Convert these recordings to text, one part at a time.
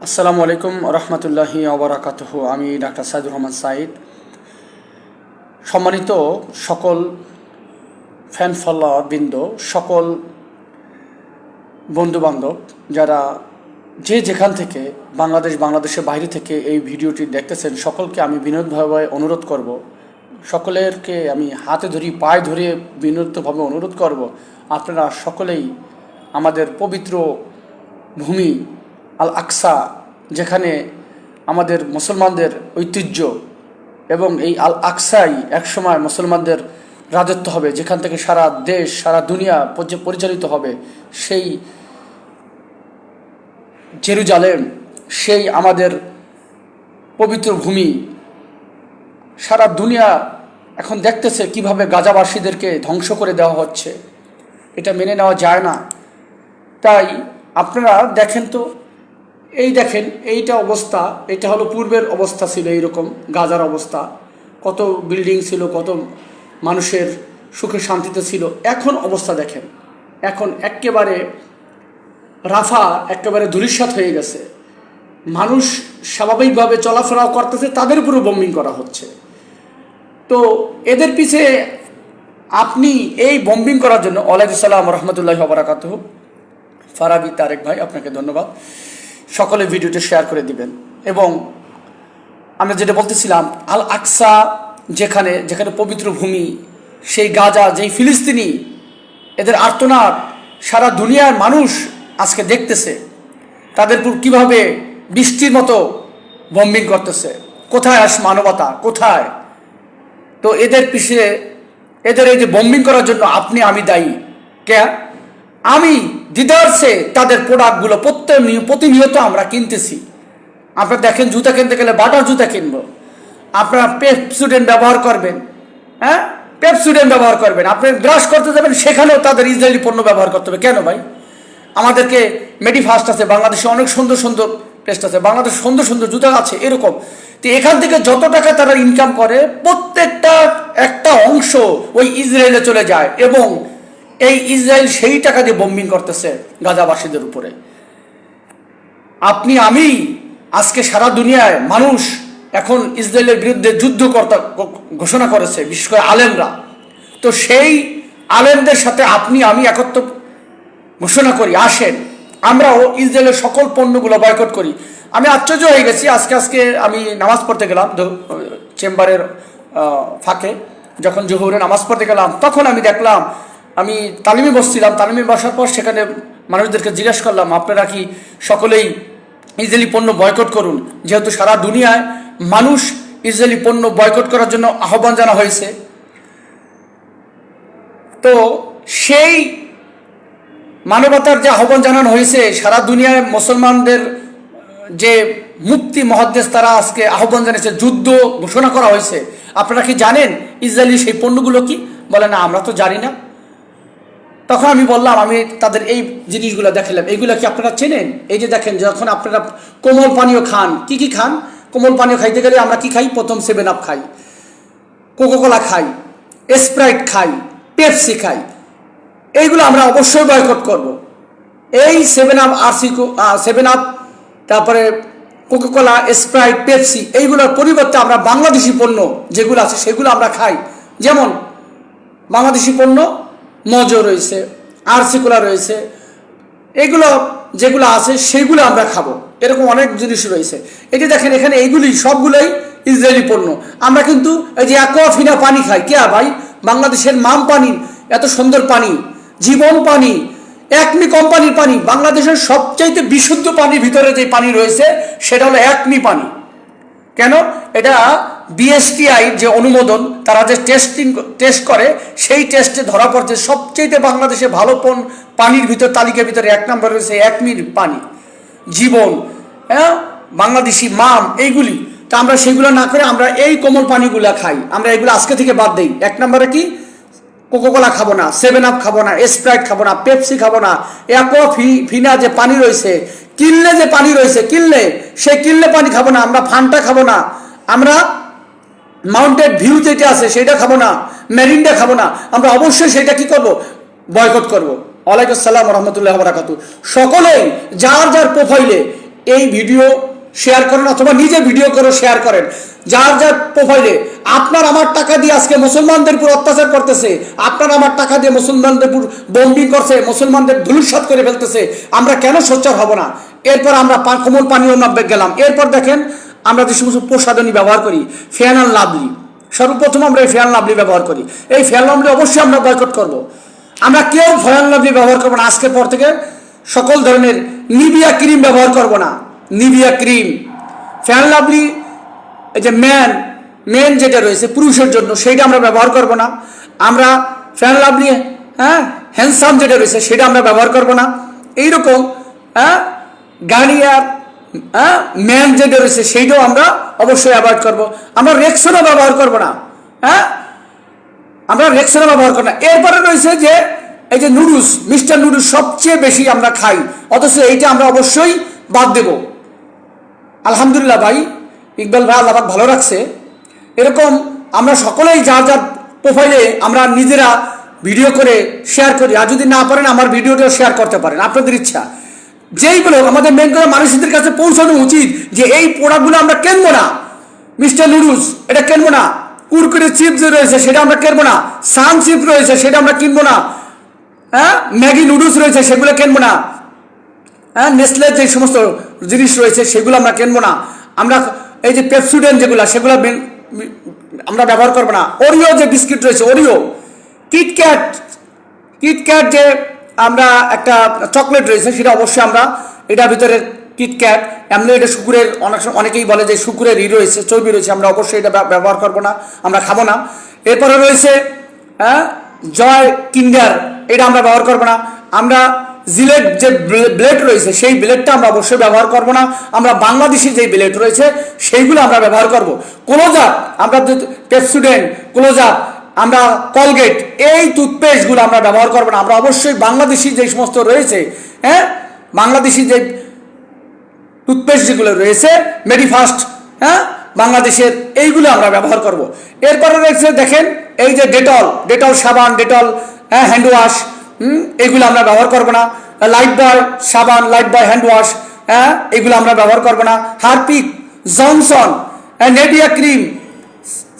আসসালামু আলাইকুম রহমতুল্লাহি অবরাকাতহ আমি ডাক্তার সাইদুর রহমান সাইদ। সম্মানিত সকল ফ্যান ফলোয়ার বৃন্দ, সকল বন্ধুবান্ধব, যারা যে যেখান থেকে বাংলাদেশ, বাংলাদেশের বাইরে থেকে এই ভিডিওটি দেখতেছেন, সকলকে আমি বিনোদভাবে অনুরোধ করব। সকলেরকে আমি হাতে ধরি, পায়ে ধরে বিনোদভাবে অনুরোধ করব। আপনারা সকলেই আমাদের পবিত্র ভূমি আল আকসা যেখানে আমাদের মুসলমানদের ঐতিহ্য এবং এই আল আকসাই একসময় মুসলমানদের রাজত্ব হবে, যেখান থেকে সারা দেশ, সারা দুনিয়া পরিচালিত হবে। সেই জেরুজালেম, সেই আমাদের পবিত্র ভূমি, সারা দুনিয়া এখন দেখতেছে কীভাবে গাজাবাসীদেরকে ধ্বংস করে দেওয়া হচ্ছে। এটা মেনে নেওয়া যায় না। তাই আপনারা দেখেন তো এই দেখেন, এইটা অবস্থা, এটা হলো পূর্বের অবস্থা ছিল এইরকম, গাজার অবস্থা। কত বিল্ডিং ছিল, কত মানুষের সুখে শান্তিতে ছিল। এখন অবস্থা দেখেন, এখন একেবারে রাফা, একেবারে ধূলিসাৎ হয়ে গেছে। মানুষ স্বাভাবিকভাবে চলাফেরা করতেছে, তাদের উপরে বম্বিং করা হচ্ছে। তো এদের পিছে আপনি এই বম্বিং করার জন্য, ওয়ালাইকুম সালাম রহমতুল্লাহ বরাকাত ফারাবি তারেক ভাই, আপনাকে ধন্যবাদ। সকলে ভিডিওটি শেয়ার করে দিবেন। এবং আমরা যেটা বলতেছিলাম আল আকসা যেখানে যেখানে পবিত্র ভূমি, সেই গাজা, যেই ফিলিস্তিনি, এদের আর্তনাদ, সারা দুনিয়ার মানুষ আজকে দেখতেছে, তাদের উপর কীভাবে বৃষ্টির মতো বম্বিং করতেছে, কোথায় আস মানবতা, কোথায়? তো এদের পিছিয়ে এদের এই যে বম্বিং করার জন্য আপনি, আমি দায়ী। কে? আমি দিদারসে তাদের প্রোডাক্টগুলো প্রত্যেক প্রতিনিয়ত আমরা কিনতেছি। আপনারা দেখেন জুতা কিনতে গেলে বাটার জুতা কিনবো। আপনারা পেপসুডেন্ট ব্যবহার করবেন হ্যাঁ? পেপসুডেন্ট ব্যবহার করবেন। আপনি ব্রাশ করতে যাবেন, সেখানেও তাদের ইসরায়েলি পণ্য ব্যবহার করতে হবে। কেন ভাই? আমাদেরকে মেডিফাস্ট আছে, বাংলাদেশে অনেক সুন্দর সুন্দর পেস্ট আছে, বাংলাদেশে সুন্দর সুন্দর জুতা আছে, এরকম। তো এখান থেকে যত টাকা তারা ইনকাম করে, প্রত্যেকটা একটা অংশ ওই ইসরায়েলে চলে যায় এবং এই ইসরায়েল সেই টাকা দিয়ে বম্বিং করতেছে গাজাবাসীদের উপরে। আপনি, আমি আজকে সারা দুনিয়ায় মানুষ এখন ইসরায়েলের বিরুদ্ধে যুদ্ধ কর্তা ঘোষণা করেছে, বিশেষ করে আলেমরা। তো সেই আলেমদের সাথে আপনি, আমি একত্র ঘোষণা করি, আসেন। আমরাও ইসরায়েলের সকল পণ্যগুলো বয়কট করি। আমি আশ্চর্য হয়ে গেছি, আজকে আজকে আমি নামাজ পড়তে গেলাম চেম্বারের ফাঁকে। যখন জোহরে নামাজ পড়তে গেলাম, তখন আমি দেখলাম আমি তালিমে বসছিলাম, তালিমে বসার পর সেখানে মানুষদেরকে জিজ্ঞেস করলাম, আপনারা কি সকলেই ইসরায়েলি পণ্য বয়কট করুন? যেহেতু সারা দুনিয়ায় মানুষ ইসরায়েলি পণ্য বয়কট করার জন্য আহ্বান জানা হয়েছে। তো সেই মানবতার যে আহ্বান জানানো হয়েছে, সারা দুনিয়ায় মুসলমানদের যে মুক্তি মহাদ্দেশ তারা আজকে আহ্বান জানিয়েছে, যুদ্ধ ঘোষণা করা হয়েছে। আপনারা কি জানেন ইসরায়েলি সেই পণ্যগুলো কি? বলে, না, আমরা তো জানি না। তখন আমি বললাম, আমি তাদের এই জিনিসগুলো দেখালাম। এইগুলো কি আপনারা চেনেন? এই যে দেখেন, যখন আপনারা কোমল পানীয় খান, কি কি খান? কোমল পানীয় খাইতে গেলে আমরা কি খাই? প্রথম সেভেন আপ খাই। কোকোকোলা খাই স্প্রাইট খাই পেপসি খাই। এইগুলো আমরা অবশ্যই বয়কট করব। এই Seven Up RC Seven Up তারপরে কোকোকোলা স্প্রাইট পেপসি এইগুলোর পরিবর্তে আমরা বাংলাদেশি পণ্য যেগুলো আছে, সেগুলো আমরা খাই। যেমন বাংলাদেশি পণ্য মজো রয়েছে, আরসিকোলা রয়েছে, এগুলো যেগুলো আছে সেগুলো আমরা খাব। এরকম অনেক জিনিস রয়েছে। যে দেখেন, এখানে এইগুলি সবগুলোই ইসরায়েলি পণ্য। আমরা কিন্তু এই যে অ্যাকোয়াফিনা পানি খাই। কে ভাই? বাংলাদেশের মাম পানি, এত সুন্দর পানি, জীবন পানি একমি কোম্পানির পানি। বাংলাদেশের সবচাইতে বিশুদ্ধ পানির ভিতরে যে পানি রয়েছে, সেটা হলো একমি পানি। কেন? এটা বিএসটিআই যে অনুমোদন, তারা যে টেস্টিং টেস্ট করে, সেই টেস্টে ধরা পড়ছে সবচেয়ে বাংলাদেশে ভালো পণ পানির ভিতর, তালিকার ভিতরে এক নম্বর রয়েছে এক মিনিট পানি, জীবন হ্যাঁ? বাংলাদেশি মাম, এইগুলি। তা আমরা সেগুলো না করে আমরা এই কোমল পানিগুলো খাই। আমরা এগুলো আজকে থেকে বাদ দিই। এক নম্বরে কি? কোকোকোলা খাব না সেভেন আপ খাব না স্প্রাইট খাব না পেপসি খাব না। ফি, ফিনা যে পানি রয়েছে, কিনলে যে পানি রয়েছে, কিনলে সেই কিনলে পানি খাব না, আমরা ফান্টা খাব না। আমরা মাউন্টেড ভিউ যেটা আছে সেটা খাব না মেরিন্ডা খাব না, আমরা অবশ্যই সেটা কি করব? বয়কট করব। ওয়ালাইকুম আসসালাম রহমতুল্লাহ বরাকাতু সকলেই যার যার প্রোফাইলে এই ভিডিও শেয়ার করেন অথবা নিজে ভিডিও করে শেয়ার করেন, যার যার প্রোফাইলে আপনার আমার টাকা দিয়ে আজকে মুসলমানদের উপর অত্যাচার করতেছে, আপনার আমার টাকা দিয়ে মুসলমানদের উপর বম্বিং করছে, মুসলমানদের ধুলুসাত করে ফেলতেছে, আমরা কেন সোচ্চার হব না? এরপর আমরা কোমল পানীয় নব্বে গেলাম। এরপর দেখেন আমরা যে সমস্ত প্রসাধনী ব্যবহার করি ফ্যান অ্যান্ড লাভলি, সর্বপ্রথম আমরা এই ফ্যান লাভলি ব্যবহার করি। এই ফ্যান লাভলি অবশ্যই আমরা বয়কট করব। আমরা কেউ ফ্যান লাভলি ব্যবহার করব না। আজকের পর থেকে সকল ধরনের নিভিয়া ক্রিম ব্যবহার করব না। Nivea cream. ফ্যান লাভলি, এই যে ম্যান মেন যেটা রয়েছে পুরুষের জন্য, সেইটা আমরা ব্যবহার করব না। আমরা ফ্যান লাভলি হ্যাঁ হ্যান্ডসাম যেটা রয়েছে, সেটা আমরা ব্যবহার করব না। এইরকম হ্যাঁ গার্নিয়ার ম্যান যেটা রয়েছে সেইটাও আমরা অবশ্যই অ্যাভয়েড করব। আমরা রেক্সনও ব্যবহার করব না। হ্যাঁ? আমরা রেক্সনও ব্যবহার করব না। এরপরে রয়েছে যে, এই যে নুডলস, মিস্টার নুডলস সবচেয়ে বেশি আমরা খাই। অথচ এইটা আমরা অবশ্যই বাদ দেবো। আলহামদুলিল্লাহ ভাই, ইকবাল ভাই আল্লাহ ভালো রাখছে। এরকম আমরা সকলেই যার যার প্রোফাইলে আমরা নিজেরা ভিডিও করে শেয়ার করি। আর যদি না পারেন, আমার ভিডিওটা শেয়ার করতে পারেন। আপনাদের ইচ্ছা। যেইগুলো আমাদের মেন মানুষদের কাছে পৌঁছানো উচিত যে এই প্রোডাক্টগুলো আমরা কিনবো না। মিস্টার নুডলস, এটা কিনবো না। কুরকুরে চিপস রয়েছে সেটা আমরা কিনবো না। সান চিপস রয়েছে সেটা আমরা কিনবো না। হ্যাঁ? ম্যাগি নুডলস রয়েছে সেগুলো কিনবো না। হ্যাঁ? নেসলের যে সমস্ত জিনিস রয়েছে সেগুলো আমরা কিনবো না। আমরা এই যে পেপসুডেন যেগুলো, সেগুলো আমরা ব্যবহার করব না। ওরিও যে বিস্কিট রয়েছে ওরিও কিটক্যাট কিটক্যাট যে আমরা একটা চকলেট রয়েছে, সেটা অবশ্যই আমরা এটার ভিতরে কিটক্যাট এমনি এটা শুকুরের, অনেক অনেকেই বলে যে শুকুরের ই রয়েছে, চর্বি রয়েছে, আমরা অবশ্যই এটা ব্যবহার করব না, আমরা খাব না। এরপরে রয়েছে হ্যাঁ জয় কিন্ডার, এটা আমরা ব্যবহার করব না। আমরা জিলেট যে ব্লেড রয়েছে, সেই ব্লেডটা আমরা অবশ্যই ব্যবহার করব না। আমরা বাংলাদেশি যে ব্লেড রয়েছে, সেইগুলো আমরা ব্যবহার করব। ক্লোজার, আমরা পেপসুডেন্ট ক্লোজার আমরা কলগেট এই টুথপেস্টগুলো আমরা ব্যবহার করব না। আমরা অবশ্যই বাংলাদেশি যে সমস্ত রয়েছে হ্যাঁ? বাংলাদেশি যে টুথপেস্ট যেগুলো রয়েছে মেডিফাস্ট হ্যাঁ? বাংলাদেশের এইগুলো আমরা ব্যবহার করব। এরপরে রয়েছে দেখেন, এই যে ডেটল ডেটল সাবান ডেটল হ্যাঁ হ্যান্ড ওয়াশ হুম? এগুলো আমরা ব্যবহার করব না। লাইট বয় সাবান লাইট বয় হ্যান্ড ওয়াশ হ্যাঁ? এগুলো আমরা ব্যবহার করব না। হারপিক জনসন নেডিয়া ক্রিম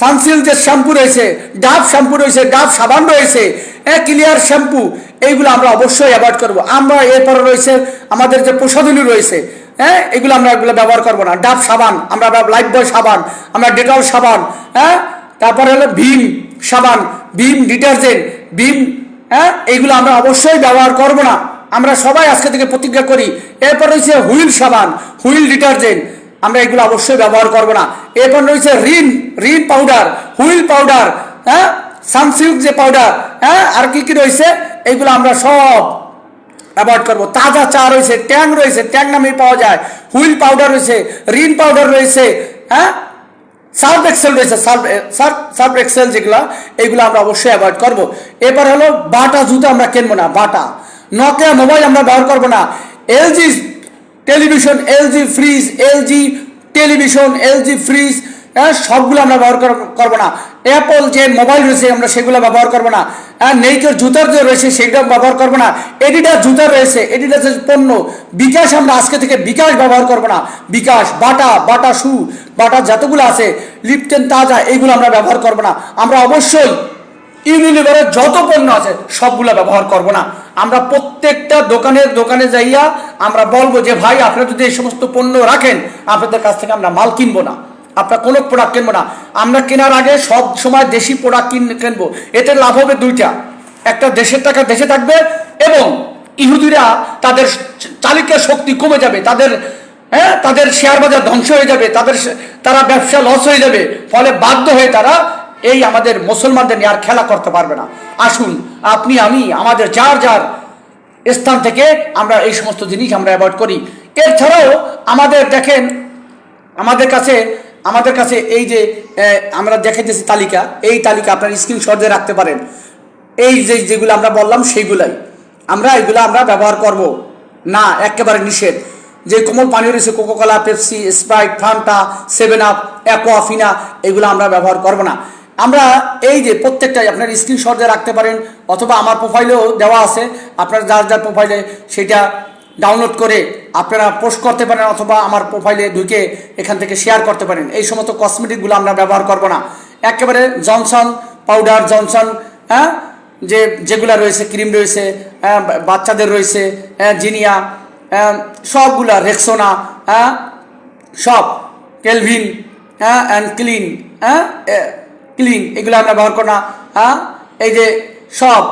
সানসিল্ক যে শ্যাম্পু রয়েছে, ডাব শ্যাম্পু রয়েছে, ডাব সাবান রয়েছে হ্যাঁ ক্লিয়ার শ্যাম্পু, এইগুলো আমরা অবশ্যই অ্যাভয়েড করব। আমরা এরপরে রয়েছে আমাদের যে প্রসাধনী রয়েছে হ্যাঁ এগুলো আমরা এগুলো ব্যবহার করব না। ডাব সাবান, আমরা লাইফ বয় সাবান, আমরা ডেটল সাবান হ্যাঁ তারপরে হলো ভীম সাবান, ভীম ডিটারজেন্ট, ভীম হ্যাঁ এইগুলো আমরা অবশ্যই ব্যবহার করব না। আমরা সবাই আজকে থেকে প্রতিজ্ঞা করি, এরপর রয়েছে হুইল সাবান, হুইল ডিটারজেন্ট আমরা এগুলো অবশ্যই ব্যবহার করব না। এরপর রয়েছে Rin Rin powder, Wheel powder হ্যাঁ? সানসিল্ক যে পাউডার হ্যাঁ? আর কি কি রয়েছে? এইগুলো আমরা সব অ্যাভয়েড করব। তাজা চা রয়েছে, ট্যাং রয়েছে, ট্যাং নামে পাওয়া যায়। হুইল পাউডার রয়েছে, রিন পাউডার রয়েছে হ্যাঁ? সার্ফ এক্সেল রয়েছে, সার্ফ সার্ফ এক্সেল যেগুলো এইগুলো আমরা অবশ্যই অ্যাভয়েড করব। এবার হলো বাটা জুতো আমরা কিনবো না, বাটা। নকিয়া মোবাইল আমরা ব্যবহার করব না। LG television, LG, fridge, LG, television, LG, fridge হ্যাঁ সবগুলো আমরা ব্যবহার কর- করব না। অ্যাপল যে মোবাইল রয়েছে, আমরা সেগুলো ব্যবহার করব না। হ্যাঁ নেইকের জুতার যে রয়েছে সেগুলো ব্যবহার করব না। এডিডাস জুতা রয়েছে এডিডাসের পণ্য। বিকাশ আমরা আজকে থেকে বিকাশ ব্যবহার করব না। বিকাশ বাটা বাটা শু বাটা যতগুলো আছে লিপটেন তাজা এইগুলো আমরা ব্যবহার করব না। আমরা অবশ্যই ইউনিলিভারের যত পণ্য আছে, সবগুলো ব্যবহার করব না। আমরা প্রত্যেকটা দোকানের দোকানে যাইয়া আমরা বলব যে, ভাই, আপনারা যদি এই সমস্ত পণ্য রাখেন, আপনাদের কাছ থেকে আমরা মাল কিনবো না। আপনার কোনো প্রোডাক্ট কিনবো না। আমরা কেনার আগে সব সময় দেশি প্রোডাক্ট কিন, কিনবো। এতে লাভ হবে দুইটা। একটা দেশের টাকা দেশে থাকবে এবং ইহুদিরা তাদের চালিকা শক্তি কমে যাবে। তাদের হ্যাঁ তাদের শেয়ার বাজার ধ্বংস হয়ে যাবে। তাদের তারা ব্যবসা লস হয়ে যাবে। ফলে বাধ্য হয়ে তারা এই আমাদের মুসলমানদের নিয়ে আর খেলা করতে পারবে না। আসুন, আপনি, আমি, আমাদের যার যার স্থান থেকে আমরা এই সমস্ত জিনিস আমরা অ্যাভয়েড করি। এছাড়াও আমাদের দেখেন, আমাদের কাছে আমাদের কাছে এই যে আমরা দেখাইতেছি তালিকা, এই তালিকা আপনার স্ক্রিনশট দিয়ে রাখতে পারেন। এই যে, যেগুলো আমরা বললাম সেইগুলাই। আমরা এগুলো আমরা ব্যবহার করব। না, একেবারে নিষেধ। যে কোমল পানীয় রয়েছে Coca Cola Pepsi Sprite Fanta Seven Up Aquafina এগুলো আমরা ব্যবহার করব না। আমরা এই যে প্রত্যেকটাই আপনার স্ক্রিনশট দিয়ে রাখতে পারেন অথবা আমার প্রোফাইলেও দেওয়া আছে। আপনার যার যার প্রোফাইলে সেটা ডাউনলোড করে আপনারা পোস্ট করতে পারেন অথবা আমার প্রোফাইলে ঢুকে এখান থেকে শেয়ার করতে পারেন। এই সমস্ত কসমেটিকগুলো আমরা ব্যবহার করব না। একেবারে জনসন পাউডার জনসন হ্যাঁ? যে যেগুলা রয়েছে ক্রিম রয়েছে হ্যাঁ, বাচ্চাদের রয়েছে হ্যাঁ, জিনিয়া হ্যাঁ, সবগুলা রেক্সোনা হ্যাঁ সব। কেলভিন হ্যাঁ অ্যান্ড ক্লিন হ্যাঁ ক্লিন এগুলো আমরা ব্যবহার করব না। হ্যাঁ? এই যে সব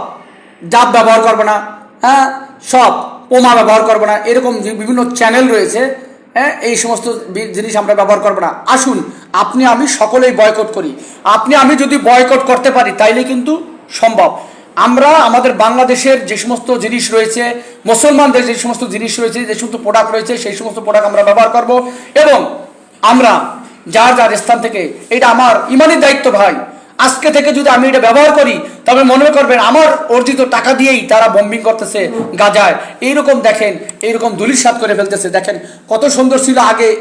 ডাব ব্যবহার করব না। হ্যাঁ? সব পোমা ব্যবহার করব না। এরকম বিভিন্ন চ্যানেল রয়েছে হ্যাঁ? এই সমস্ত জিনিস আমরা ব্যবহার করব না। আসুন, আপনি, আমি সকলেই বয়কট করি। আপনি, আমি যদি বয়কট করতে পারি, তাইলে কিন্তু সম্ভব। আমরা আমাদের বাংলাদেশের যে সমস্ত জিনিস রয়েছে, মুসলমানদের যে সমস্ত জিনিস রয়েছে, যে সমস্ত প্রোডাক্ট রয়েছে, সেই সমস্ত প্রোডাক্ট আমরা ব্যবহার করব এবং আমরা যার যার স্থান থেকে। এটা আমার ইমানের দায়িত্ব ভাই। আজকে থেকে যদি আমি এটা ব্যবহার করি, তবে মনে করবেন আমার অর্জিত টাকা দিয়েই তারা বম্বিং করতেছে গাজায়। এইরকম দেখেন, এইরকম দুলিশাত করে ফেলতেছে। দেখেন, কত সুন্দর ছিল আগে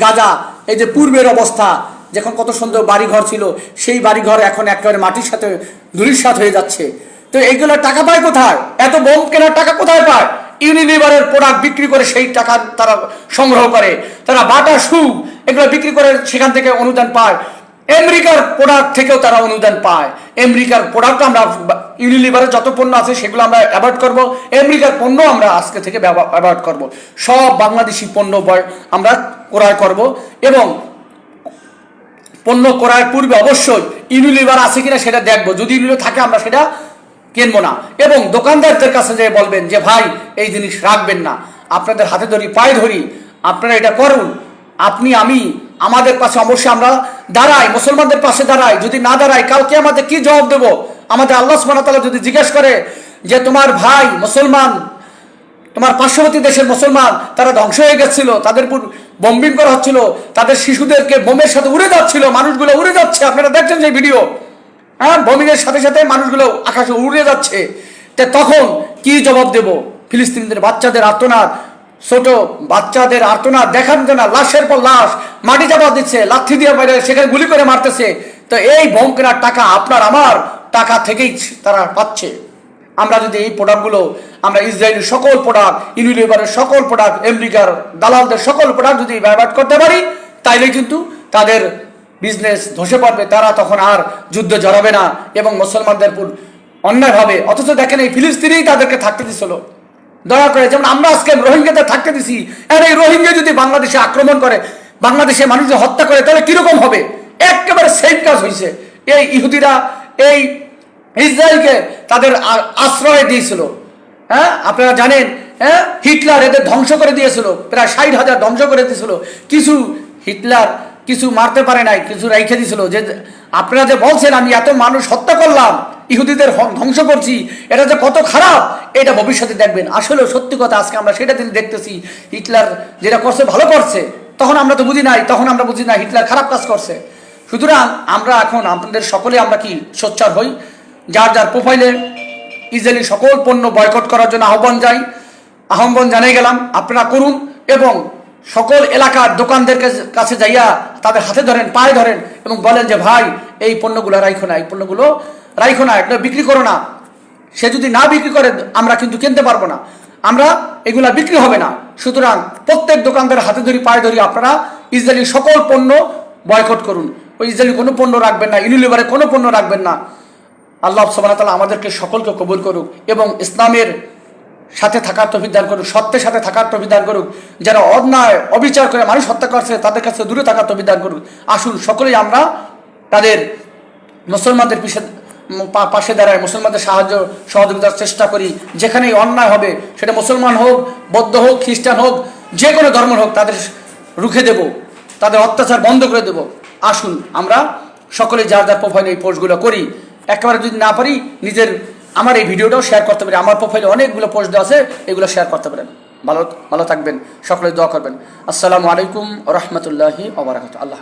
গাজা, এই যে পূর্বের অবস্থা। যখন কত সুন্দর বাড়িঘর ছিল, সেই বাড়িঘর এখন একেবারে মাটির সাথে ধুলিস্বাদ হয়ে যাচ্ছে। তো এইগুলো টাকা পায় কোথায়? এত বোম কেনার টাকা কোথায় পায়? ইউনিলিভারের প্রোডাক্ট বিক্রি করে সেই টাকা তারা সংগ্রহ করে। তারা বাটা সু এগুলো বিক্রি করে সেখান থেকে অনুদান পায়। আমেরিকার প্রোডাক্ট থেকেও তারা অনুদান পায়। আমেরিকার প্রোডাক্ট আমরা ইউনিলিভারের যত পণ্য আছে সেগুলো আমরা অ্যাভয়েড করব। আমেরিকার পণ্য আমরা আজকে থেকে অ্যাভয়েড করব। সব বাংলাদেশি পণ্য আমরা ক্রয় করব এবং পণ্য করার পূর্বে অবশ্যই ইউনিলিভার আছে কিনা সেটা দেখব। যদি ইউনিলিভার থাকে আমরা সেটা কিনবো না। এবং দোকানদারদের কাছে যে বলবেন যে, ভাই, এই জিনিস রাখবেন না। আপনাদের হাতে ধরি, পায়ে ধরি। আপনারা এটা করুন। আপনি, আমি, আমাদের পাশে অবশ্যই আমরা দাঁড়াই, মুসলমানদের পাশে দাঁড়াই। যদি না দাঁড়াই, কালকে আমাদের কি জবাব দেবো? আমাদের আল্লাহ ওয়া যদি জিজ্ঞেস করে যে, তোমার ভাই মুসলমান, তোমার পার্শ্ববর্তী দেশের মুসলমান, তারা ধ্বংস হয়ে গেছিল, তাদের উপর বম্বিং করা হচ্ছিল, তাদের শিশুদেরকে বোমের সাথে উড়ে যাচ্ছিল, মানুষগুলো উড়ে যাচ্ছে, আপনারা দেখছেন যে ভিডিও হ্যাঁ বোমিংয়ের সাথে সাথে মানুষগুলো আকাশে উড়ে যাচ্ছে। তা তখন কি জবাব দেব? ফিলিস্তিনিদের বাচ্চাদের আর্তনাদ, ছোট বাচ্চাদের আর্তনাদ দেখান না, লাশের পর লাশ, মাটি চাপা দিচ্ছে, লাথি দিয়ে বাইরে সেখানে গুলি করে মারতেছে। তো এই বোম কেনার টাকা আপনার, আমার টাকা থেকেই তারা পাচ্ছে। আমরা যদি এই প্রোডাক্টগুলো আমরা ইসরায়েলের সকল প্রোডাক্ট ইউনিলিভারের সকল প্রোডাক্ট আমেরিকার দালালদের সকল প্রোডাক্ট যদি ব্যবহার করতে পারি, তাইলে কিন্তু তাদের বিজনেস ধসে পড়বে, তারা তখন আর যুদ্ধ জড়াবে না এবং মুসলমানদের অন্যায়ভাবে অথচ দেখেন এই ফিলিস্তিনেই তাদেরকে থাকতে দিছিল। দয়া করে, যেমন আমরা আজকে রোহিঙ্গাদের থাকতে দিছি, আর এই রোহিঙ্গা যদি বাংলাদেশে আক্রমণ করে, বাংলাদেশে মানুষদের হত্যা করে, তাহলে কীরকম হবে? একেবারে সেম কাজ হয়েছে এই ইহুদিরা, এই ইসরায়েলকে তাদের আশ্রয় দিয়েছিল। হ্যাঁ আপনারা জানেন হ্যাঁ হিটলার এদের ধ্বংস করে দিয়েছিল। প্রায় ষাট হাজার ধ্বংস করে দিয়েছিল। কিছু হিটলার কিছু মারতে পারে নাই, কিছু রেখে দিয়েছিল যে আপনারা যে বলছেন, আমি এত মানুষ হত্যা করলাম, ইহুদিদের ধ্বংস করছি, এটা যে কত খারাপ, এটা ভবিষ্যতে দেখবেন। আসলে সত্যি কথা, আজকে আমরা সেটা তিনি দেখতেছি, হিটলার যেটা করছে, ভালো করছে। তখন আমরা তো বুঝি নাই, তখন আমরা বুঝি না হিটলার খারাপ কাজ করছে। সুতরাং আমরা এখন আপনাদের সকলে আমরা কি সোচ্চার হই? যার যার প্রোফাইলে ইসরায়েলি সকল পণ্য বয়কট করার জন্য আহ্বান যাই, আহ্বান জানিয়ে গেলাম, আপনারা করুন এবং সকল এলাকার দোকানদের কাছে- যাইয়া তাদের হাতে ধরেন, পায়ে ধরেন এবং বলেন যে, ভাই, এই পণ্যগুলো রাইখো না, এই পণ্যগুলো রাইখো না, এগুলো বিক্রি করো না। সে যদি না বিক্রি করে, আমরা কিন্তু কিনতে পারব না। আমরা এগুলা বিক্রি হবে না। সুতরাং প্রত্যেক দোকানদার হাতে ধরি, পায়ে ধরি, আপনারা ইসরায়েলি সকল পণ্য বয়কট করুন। ওই ইসরায়েলি কোনো পণ্য রাখবেন না, ইউনিলিভারে কোনো পণ্য রাখবেন না। আল্লাহ সুবহানাহু ওয়া তাআলা আমাদেরকে সকলকে কবুল করুক এবং ইসলামের সাথে থাকার তফিক করুক, সত্যের সাথে থাকার তফিক করুক, যারা অন্যায়, অবিচার করে মানুষ হত্যা করছে, তাদের কাছে দূরে থাকার তফিক করুক। আসুন, সকলেই আমরা তাদের মুসলমানদের পিছে পা- পাশে দাঁড়ায়, মুসলমানদের সাহায্য সহযোগিতার চেষ্টা করি। যেখানেই অন্যায় হবে, সেটা মুসলমান হোক, বৌদ্ধ হোক, খ্রিস্টান হোক, যে কোনো ধর্ম হোক, তাদের রুখে দেব, তাদের অত্যাচার বন্ধ করে দেব। আসুন, আমরা সকলে যার যার প্রোফাইলে এই পোস্টগুলো করি। একেবারে যদি না পারি, নিজের আমার এই ভিডিওটাও শেয়ার করতে পারি আমার প্রোফাইলে অনেকগুলো পোস্ট দেওয়া আছে, এগুলো শেয়ার করতে পারেন। ভালো ভালো থাকবেন। সকলে দোয়া করবেন। আসসালামু আলাইকুম রহমতুল্লাহি আবরাকাত আল্লাহ।